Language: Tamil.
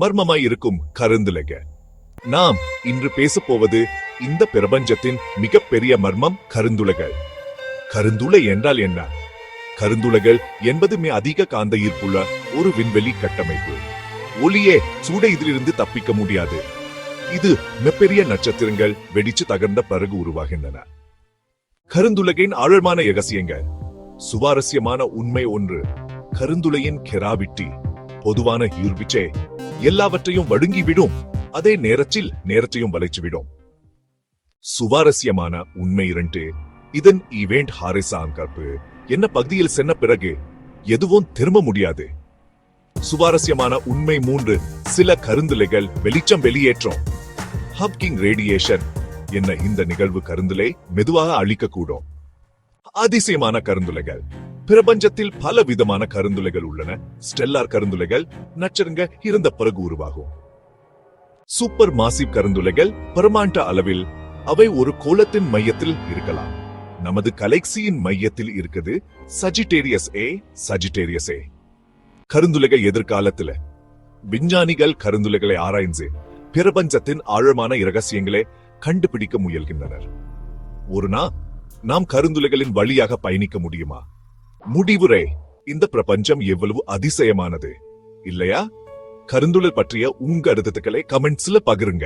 மர்மமாய் இருக்கும் கருந்துலக. நாம் இன்று பேசப் போவது இந்த பிரபஞ்சத்தின் மிகப்பெரிய மர்மம் கருந்துளைகள் கருந்துளை என்றால் என்ன? கருந்துளைகள் என்பதுமே அதிக காந்த ஈர்ப்புள்ள ஒரு விண்வெளி கட்டமைப்பு. ஒளியே சூட இதிலிருந்து தப்பிக்க முடியாது. இது மிகப்பெரிய நட்சத்திரங்கள் வெடிச்சு தகர்ந்த பிறகு உருவாகின்றன. கருந்துலகின் ஆழமான இரகசியங்கள். சுவாரஸ்யமான உண்மை ஒன்று கருந்துளையின் கெராவிட்டி பொதுவான ஈர்விச்சே எல்லாவற்றையும் வழுங்கிவிடும். அதே நேரத்தில் நேரத்தையும் வளைச்சுவிடும் சுவாரஸ்யமான உண்மை இரண்டு. இதன் ஈவெண்ட் ஹாரிசான் கற்பு என்ன பகுதியில் சென்ன பிறகு எதுவும் திரும்ப முடியாது. சுவாரஸ்யமான உண்மை மூன்று. சில கருந்துளைகள் வெளிச்சம் வெளியேற்றும். ஹப்கிங் ரேடியேஷன். என்ன இந்த நிகழ்வு கருந்துளை மெதுவாக அழிக்கக்கூடும். அதிசயமான கருந்துளைகள். பிரபஞ்சத்தில் பல விதமான கருந்துளைகள் உள்ளன. ஸ்டெல்லார் கருந்துளைகள் நட்சத்திரங்க இருந்த பிறகு உருவாகும். சூப்பர் மாசிவ் கருந்துளைகள் பரமாண்ட அளவில் அவை ஒரு கோலத்தின் மையத்தில் இருக்கலாம். நமது கலெக்சியின் மையத்தில் இருக்குது சஜிடேரியஸ் ஏ சஜிடேரியஸ் ஏ கருந்துளைகள் எதிர்காலத்துல. விஞ்ஞானிகள் கருந்துளைகளை ஆராய்ந்து பிரபஞ்சத்தின் ஆழமான இரகசியங்களை கண்டுபிடிக்க முயல்கின்றனர். ஒரு நா நாம் கருந்துளைகளின் வழியாக பயணிக்க முடியுமா? முடிவுரை. இந்த பிரபஞ்சம் எவ்வளவு அதிசயமானது. இல்லையா? கருந்துளர் பற்றிய உங்க கருத்துக்களை கமெண்ட்ஸ்ல பகிருங்க.